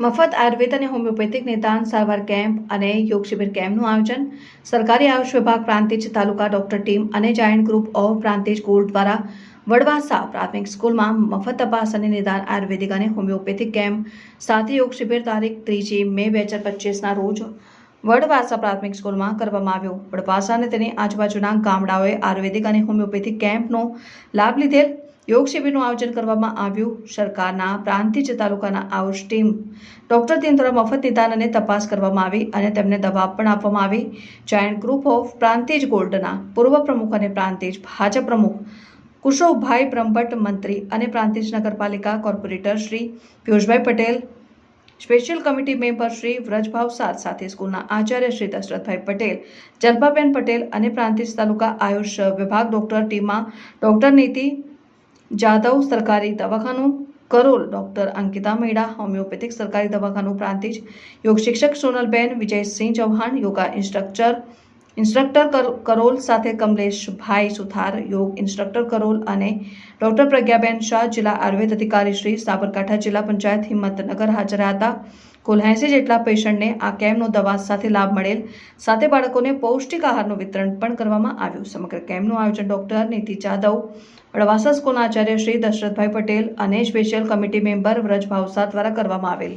મફત આયુર્વેદ અને હોમિયોપેથિક નિદાન, સારવાર કેમ્પ અને યોગ શિબિર કેમ્પનું આયોજન. સરકારી આયુષ વિભાગ પ્રાંતિજ તાલુકા ડોક્ટર ટીમ અને giant group of Prantij gold દ્વારા વડવાસા પ્રાથમિક સ્કૂલમાં મફત તપાસ અને નિદાન આયુર્વેદિક અને હોમિયોપેથિક કેમ્પ. સાથે યોગ શિબિર તારીખ ત્રીજી મે બે હજાર પચીસના રોજ વડવાસા પ્રાથમિક સ્કૂલમાં કરવામાં આવ્યો. વડવાસા અને તેની આજુબાજુના ગામડાઓએ આયુર્વેદિક અને હોમિયોપેથિક કેમ્પનો લાભ લીધેલ. યોગ શિબિરનું આયોજન કરવામાં આવ્યું. સરકારના પ્રાંતિજ તાલુકાના આઉટ ટીમ ડોક્ટર ટીમ દ્વારા મફત નિદાન અને તપાસ કરવામાં આવી અને તેમને દવા પણ આપવામાં આવી. જાયન્ટ ગ્રુપ ઓફ પ્રાંતિજ ગોલ્ડના પૂર્વ પ્રમુખ અને પ્રાંતિજ ભાજપ પ્રમુખ કુશોભાઈ બ્રહ્મભટ્ટ મંત્રી અને પ્રાંતિજ નગરપાલિકા corporator Shri Piyushbhai Patel, special committee member Shri Vrajbhav સાથ સાથે સ્કૂલના આચાર્ય શ્રી દશરથભાઈ પટેલ, જલ્પાબેન પટેલ અને પ્રાંતિજ તાલુકા આયુષ વિભાગ ડોક્ટર ટીમમાં ડોક્ટર નીતિ જાદવ સરકારી દવાખાનું, કરોલ ડોક્ટર અંકિતા મેડા, હોમિયોપેથિક સરકારી દવાખાનું પ્રાંતિજ, યોગ શિક્ષક Sonalben, Vijaysinh Chauhan, yoga instructor instructor Karol સાથે કમલેશભાઈ સુથાર, યોગ ઇન્સ્ટ્રક્ટર કરોલ અને ડોક્ટર પ્રજ્ઞાબેન શાહ, જિલ્લા આયુર્વેદ અધિકારી શ્રી સાબરકાંઠા, જિલ્લા પંચાયત હિંમતનગર હાજર હતા. કુલ એંસી જેટલા પેશન્ટને આ કેમ્પનો દવા સાથે લાભ મળેલ. સાથે બાળકોને પૌષ્ટિક આહારનું વિતરણ પણ કરવામાં આવ્યું. સમગ્ર કેમ્પનું આયોજન ડોક્ટર નીતિ જાદવ વડવાસા સ્કૂલના આચાર્ય શ્રી દશરથભાઈ પટેલ અને special committee member Vraj Bhavsa દ્વારા કરવામાં આવેલ.